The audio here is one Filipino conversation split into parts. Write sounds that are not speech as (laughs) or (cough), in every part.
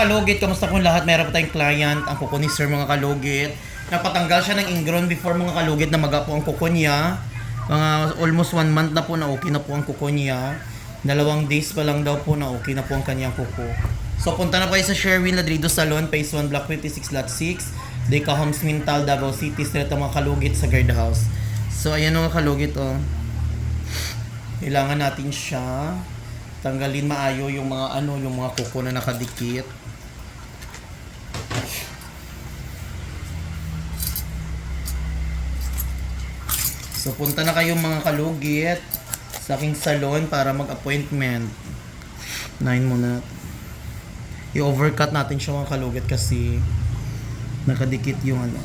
Kalugit, kamusta po lahat? Meron pa tayong client, ang kuko ni Sir mga kalugit. Napatanggal siya ng ingron before mga kalugit na maga po ang kuko niya. Mga almost one month na po na okay na po ang kuko niya. Dalawang days pa lang daw po na okay na po ang kanyang kuko. So punta na po kayo sa Sherwin Ladrido Salon, Phase 1, Block 56, Lot 6. Deca Homes Mintal, Davao City, Street mga kalugit sa guard house. So ayan mga kalugit oh. Kailangan natin siya tanggalin maayo yung mga ano, yung mga kuko na nakadikit. So punta na kayong mga kalugit sa aking salon para mag-appointment. Nine muna. I-overcut natin siya mga kalugit kasi nakadikit yung ano.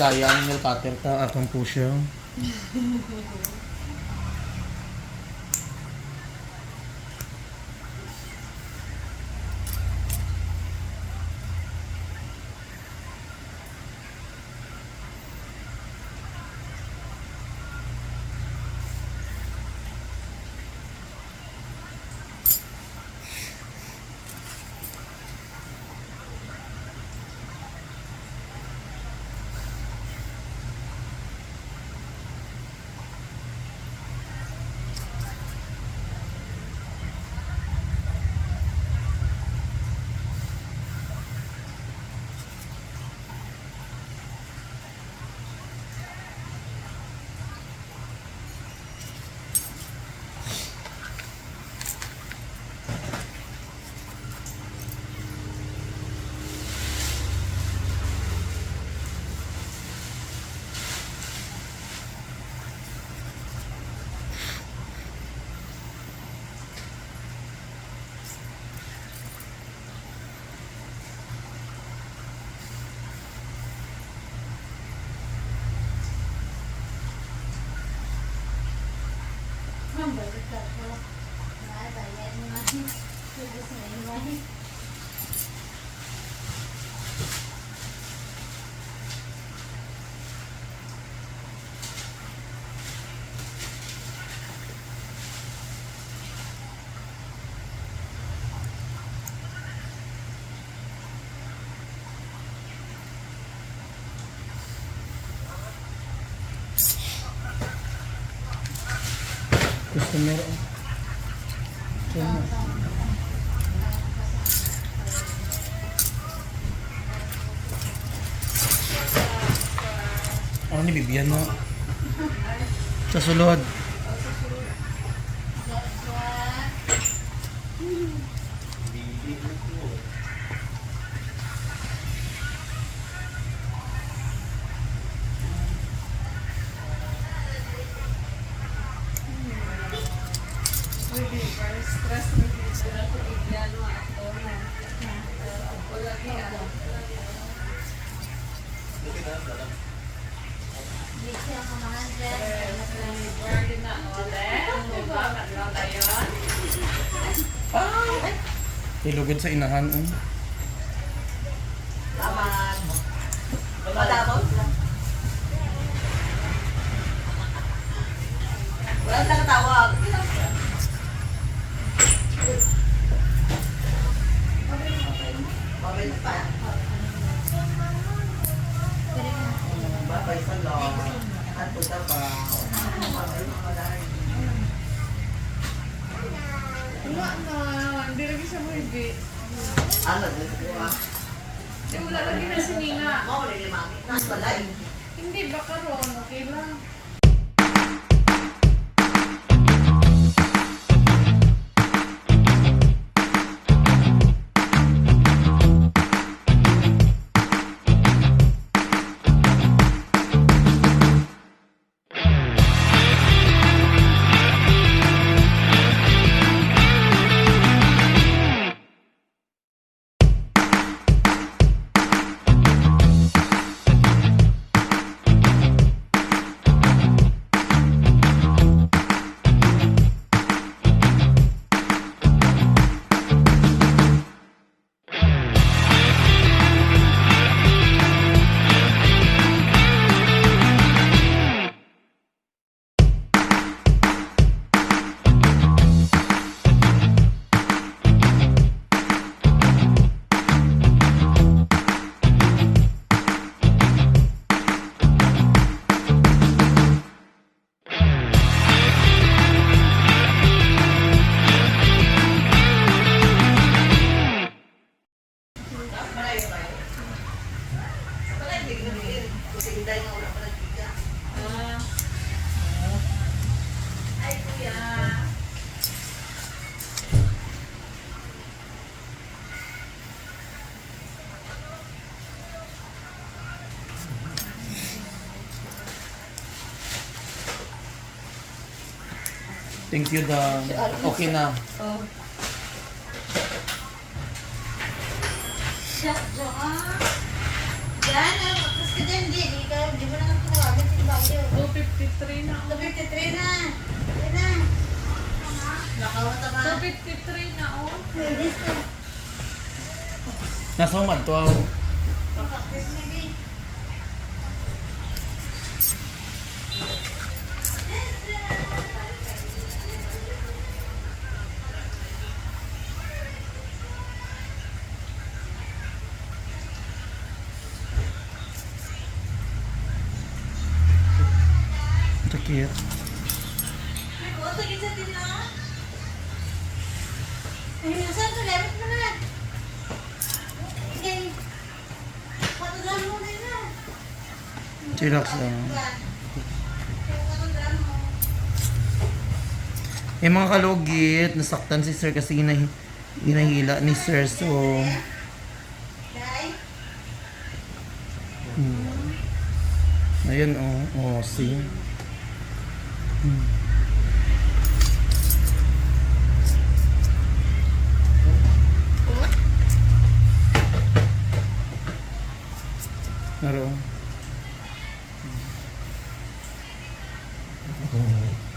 Kaya ang nail cutter ta, akong po siya. Oh. Yan na. Ano ni Bibian mo? Sa sulod. Ilugod sa inahan. Oh. Wala silang tawag. Babay pa. Babay sa law. At punta pa. Babay pa pa dahil. Wala na, hindi lagi siya mo hindi. Ano, dito ko ah. Di wala lagi na sininga. Mawala ni mami. Nasa balay. Hindi, baka ron, okay lang. Thank you, Dan. Okay na. Oh. Yan, tapos ka dyan, di, di ka, di mo na tinawagan si Bagyo. 253 na ako. 253 na. Yan na. Nakawata ka. 253 na oh. Nasa umad to. Gisa din na. Ay, nasan to? Lemit mo na. Okay. Patulan mo na na. Chillax lang. Eh mga kalugit, nasaktan si sir kasi hinahi, hinahila ni sir. So, hmm. Ayan oh, oh, see. Hmm. Naroon. Pinay mo ko ko.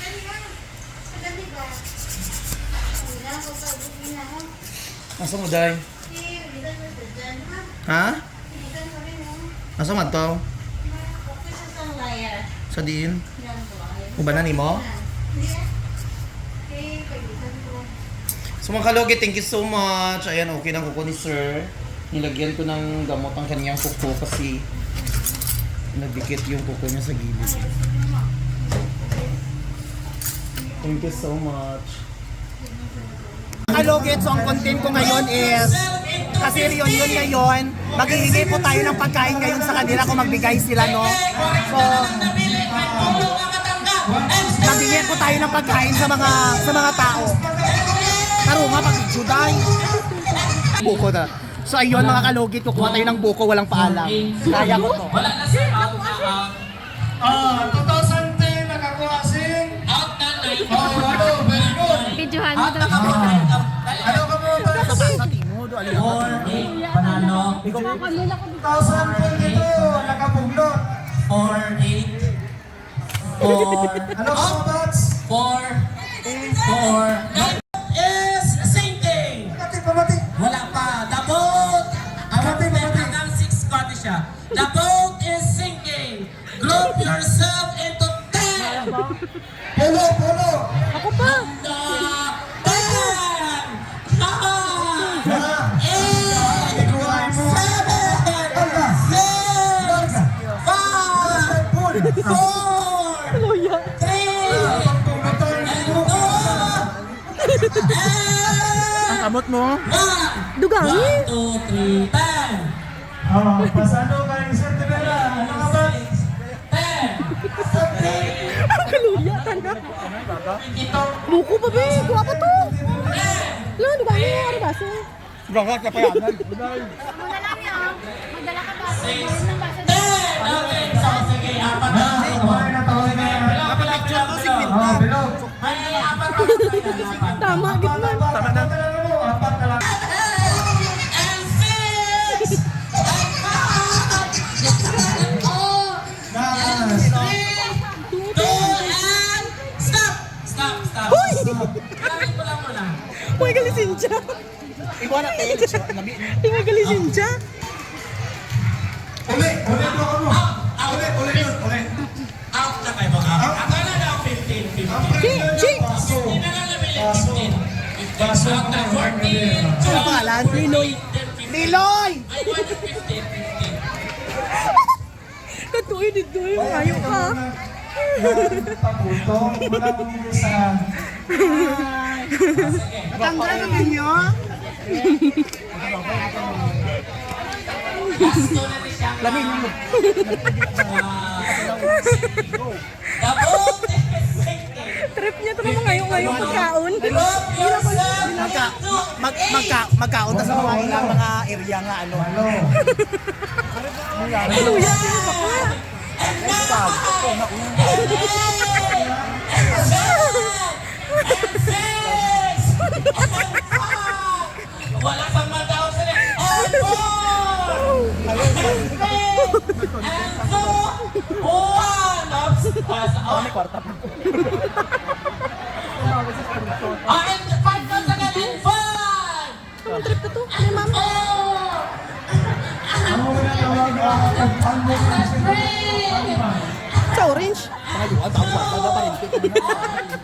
Dali ka. Dali ka. Wala ko na ako. Asa mo, mo dyan, ha? Mo? Asa man to? Sa diin? Ko. Ubanan ni mo? Hindi. Okay, pagitan ko. So mga kalugit, thank you so much. Ayan, okay na kuko ni sir. Nilagyan ko ng gamot ang kanyang kuko kasi nagdikit yung kuko niya sa gilid. Thank you so much. Kalugit, so ang content ko ngayon is kasi yun ngayon, maghihingi po tayo ng pagkain ngayon sa kanila kung magbigay sila, no? So, maghihingi po tayo ng pagkain sa mga sa mga tao. Taruma pag Juday. Buko na. So ayun mga kalugit, kukuha tayo ng buko, walang paalam. Kaya ko to. Ah, 2010 nakakuha sing. Out na Oh, ano, very good. Videohan mo to. Ano ka mo ba? Sa Timodo, Alihor, Panalo. 2010 ito, nakabuglot. 4, 8, 4, ano ka mo ba? 4, 4, siya. The boat is sinking. Group yourself into ten. Polo, polo. The ten. Nine. Ah, Eight. ikuhay mo. Seven. Ala. Six. Five. Pool. Four. Three. And two. Ang kamot mo. One. One, two, three, ten. Oh, pasado ka yung Sir Tibera. Ano ka ba? Ten. Kaluya ka na. Ito. Buko pa ba? Kuha pa to. Lo, di ba? Ano yung ano ba? So, Gagak ka pa yan. Muna lang yan. Magdala ka ba? Six. Ten. Okay. So, sige. Apat na. Ah, kumain na tawag na yan. Kapag-picture ko si Oh, bilog. May apat na. Apat. Tama, gitna. Magaling sinja. Iwan na tayo. Magaling sinja. Uli, uli mo ako mo. Ah, uli, uli yun, uli. Out na kayo mga. Akala na ako 15, 15. Ching, ching. Hindi na lang nabili 15. Baso. Out na 14. Ano pangalan? Niloy. Niloy! I want 15, 15. Totoo yun, dito. Ayaw ka. Pagkuntong, wala kong sa... (laughs) Tanggal na ninyo? Lamig mo. Trip niya naman ngayon ngayon pagkaon. Magka, mag, magka, magkaon na sa mga ilang mga area nga ano. Luya, sino ba ka? six. Wala pang sila. And four. And two. One. Oops. Oh, Oh, and five once again. And five. Anong trip ka to? Ay, ma'am. Three. Sa orange. Ang sa kada